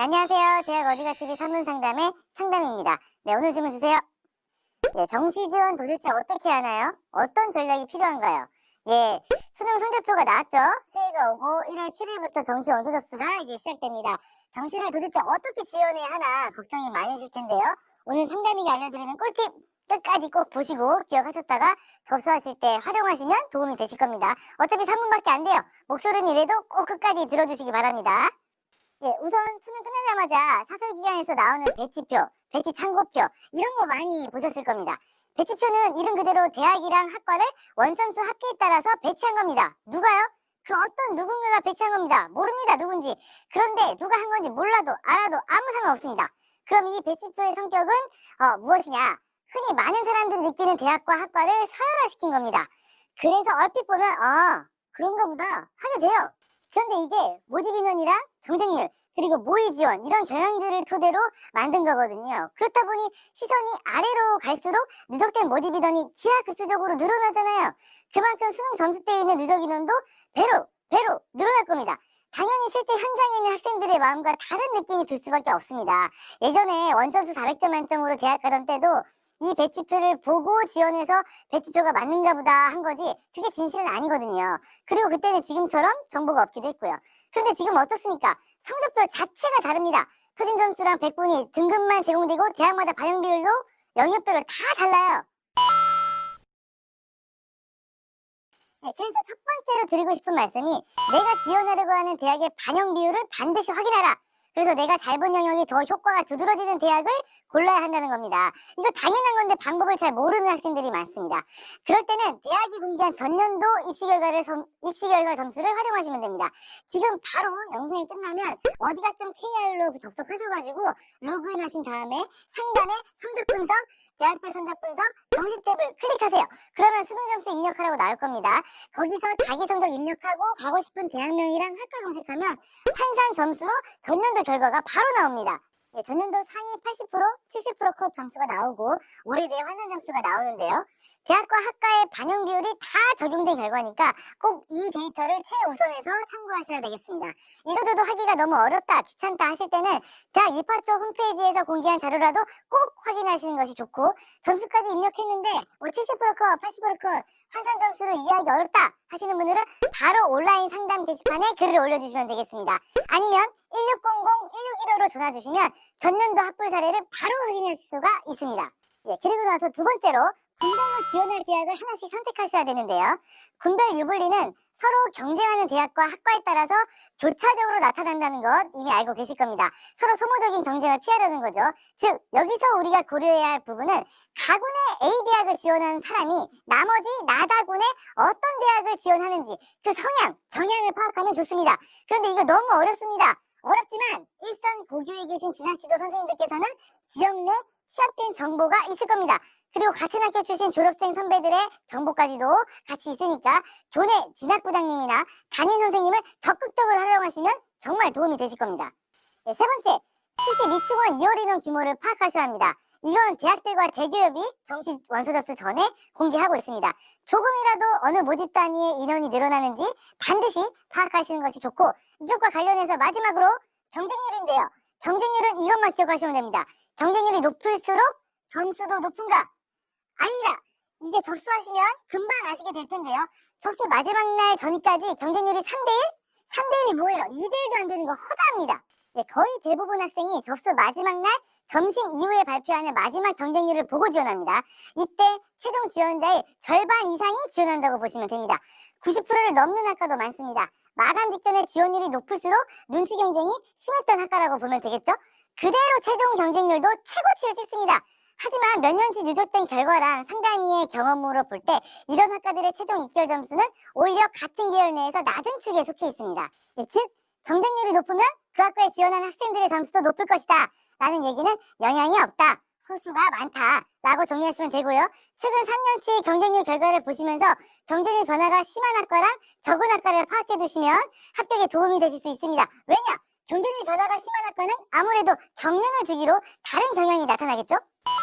네, 안녕하세요. 대학 어디가치기 산문상담의 상담입니다. 네, 오늘 질문 주세요. 예, 정시 지원 도대체 어떻게 하나요? 어떤 전략이 필요한가요? 예, 수능 성적표가 나왔죠? 새해가 오고 1월 7일부터 정시 원서 접수가 이제 시작됩니다. 정시를 도대체 어떻게 지원해야 하나 걱정이 많으실 텐데요. 오늘 상담이가 알려드리는 꿀팁 끝까지 꼭 보시고 기억하셨다가 접수하실 때 활용하시면 도움이 되실 겁니다. 어차피 3분밖에 안 돼요. 목소리는 이래도 꼭 끝까지 들어주시기 바랍니다. 예, 우선 수능 끝나자마자 사설 기관에서 나오는 배치표, 배치 참고표 이런 거 많이 보셨을 겁니다. 배치표는 이름 그대로 대학이랑 학과를 원점수 합계에 따라서 배치한 겁니다. 누가요? 그 어떤 누군가가 배치한 겁니다. 모릅니다. 누군지. 그런데 누가 한 건지 몰라도 알아도 아무 상관없습니다. 그럼 이 배치표의 성격은 어, 무엇이냐? 흔히 많은 사람들이 느끼는 대학과 학과를 서열화시킨 겁니다. 그래서 얼핏 보면 아 그런가 보다 하게 돼요. 그런데 이게 모집 인원이랑 경쟁률 그리고 모의 지원 이런 경향들을 토대로 만든 거거든요. 그렇다 보니 시선이 아래로 갈수록 누적된 모집 인원이 기하급수적으로 늘어나잖아요. 그만큼 수능 점수 때 있는 누적 인원도 배로 배로 늘어날 겁니다. 당연히 실제 현장에 있는 학생들의 마음과 다른 느낌이 들 수밖에 없습니다. 예전에 원점수 400점 만점으로 대학 가던 때도 이 배치표를 보고 지원해서 배치표가 맞는가 보다 한 거지 그게 진실은 아니거든요. 그리고 그때는 지금처럼 정보가 없기도 했고요. 그런데 지금 어떻습니까? 성적표 자체가 다릅니다. 표준 점수랑 백분위 등급만 제공되고 대학마다 반영 비율도 영역별로 다 달라요. 네, 그래서 첫 번째로 드리고 싶은 말씀이 내가 지원하려고 하는 대학의 반영 비율을 반드시 확인하라. 그래서 내가 잘 본 영역이 더 효과가 두드러지는 대학을 골라야 한다는 겁니다. 이거 당연한 건데 방법을 잘 모르는 학생들이 많습니다. 그럴 때는 대학이 공개한 전년도 입시 결과를 점- 입시 결과 점수를 활용하시면 됩니다. 지금 바로 영상이 끝나면 어디가좀 KR로 접속하셔가지고 로그인 하신 다음에 상단에 성적 분석, 대학별 성적 분석, 정시 탭을 클릭하세요. 그러면 수능 점수 입력하라고 나올 겁니다. 거기서 자기 성적 입력하고 가고 싶은 대학명이랑 학과 검색하면 환산 점수로 전년도 결과가 바로 나옵니다. 예, 전년도 상위 80%, 70%컷 점수가 나오고 올해 내 환산 점수가 나오는데요. 대학과 학과의 반영 비율이 다 적용된 결과니까 꼭 이 데이터를 최우선해서 참고하셔야 되겠습니다. 이도저도 하기가 너무 어렵다, 귀찮다 하실 때는 대학 입학처 홈페이지에서 공개한 자료라도 꼭 확인하시는 것이 좋고 점수까지 입력했는데 뭐 70% 컷, 80%컷 환산 점수를 이해하기 어렵다 하시는 분들은 바로 온라인 상담 게시판에 글을 올려주시면 되겠습니다. 아니면 1600-1615로 전화 주시면 전년도 합불 사례를 바로 확인할 수가 있습니다. 예, 그리고 나서 두 번째로 군대로 지원할 대학을 하나씩 선택하셔야 되는데요. 군별 유불리는 서로 경쟁하는 대학과 학과에 따라서 교차적으로 나타난다는 것 이미 알고 계실 겁니다. 서로 소모적인 경쟁을 피하려는 거죠. 즉 여기서 우리가 고려해야 할 부분은 가군의 A 대학을 지원하는 사람이 나머지 나다군의 어떤 대학을 지원하는지 그 성향, 경향을 파악하면 좋습니다. 그런데 이거 너무 어렵습니다. 어렵지만 일선 고교에 계신 진학지도 선생님들께서는 지역 내 취합된 정보가 있을 겁니다. 그리고 같은 학교 출신 졸업생 선배들의 정보까지도 같이 있으니까 교내 진학부장님이나 담임 선생님을 적극적으로 활용하시면 정말 도움이 되실 겁니다. 네, 세 번째, 72층원 2월 인원 규모를 파악하셔야 합니다. 이건 대학들과 대기업이 정시 원서 접수 전에 공개하고 있습니다. 조금이라도 어느 모집 단위의 인원이 늘어나는지 반드시 파악하시는 것이 좋고 이것과 관련해서 마지막으로 경쟁률인데요. 경쟁률은 이것만 기억하시면 됩니다. 경쟁률이 높을수록 점수도 높은가? 아닙니다. 이제 접수하시면 금방 아시게 될 텐데요. 접수 마지막 날 전까지 경쟁률이 3대1? 3대1이 뭐예요? 2대1도 안 되는 거 허다합니다. 예, 거의 대부분 학생이 접수 마지막 날 점심 이후에 발표하는 마지막 경쟁률을 보고 지원합니다. 이때 최종 지원자의 절반 이상이 지원한다고 보시면 됩니다. 90%를 넘는 학과도 많습니다. 마감 직전에 지원율이 높을수록 눈치 경쟁이 심했던 학과라고 보면 되겠죠? 그대로 최종 경쟁률도 최고치를 찍습니다. 하지만 몇 년치 누적된 결과랑 상담이의 경험으로 볼 때 이런 학과들의 최종 입결 점수는 오히려 같은 계열 내에서 낮은 축에 속해 있습니다. 예, 즉 경쟁률이 높으면 그 학과에 지원하는 학생들의 점수도 높을 것이다 라는 얘기는 영향이 없다. 허수가 많다 라고 정리하시면 되고요. 최근 3년치 경쟁률 결과를 보시면서 경쟁률 변화가 심한 학과랑 적은 학과를 파악해 두시면 합격에 도움이 되실 수 있습니다. 왜냐? 경쟁률 변화가 심한 학과는 아무래도 경륜을 주기로 다른 경향이 나타나겠죠?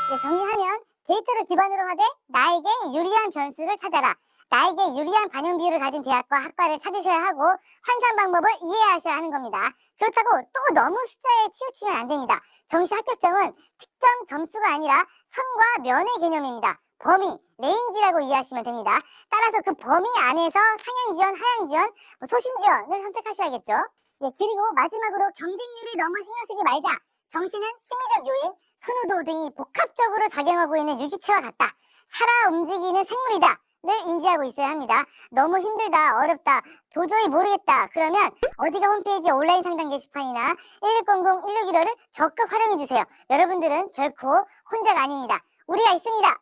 네, 정리하면 데이터를 기반으로 하되 나에게 유리한 변수를 찾아라. 나에게 유리한 반영 비율을 가진 대학과 학과를 찾으셔야 하고 환산 방법을 이해하셔야 하는 겁니다. 그렇다고 또 너무 숫자에 치우치면 안 됩니다. 정시 합격점은 특정 점수가 아니라 선과 면의 개념입니다. 범위, 레인지라고 이해하시면 됩니다. 따라서 그 범위 안에서 상향 지원, 하향 지원, 뭐 소신 지원을 선택하셔야겠죠. 예, 그리고 마지막으로 경쟁률이 너무 신경 쓰지 말자. 정시는 심리적 요인, 선호도 등이 복합적으로 작용하고 있는 유기체와 같다. 살아 움직이는 생물이다. 를 인지하고 있어야 합니다. 너무 힘들다, 어렵다, 도저히 모르겠다. 그러면 어디가 홈페이지 온라인 상담 게시판이나 1600, 1615를 적극 활용해 주세요. 여러분들은 결코 혼자가 아닙니다. 우리가 있습니다.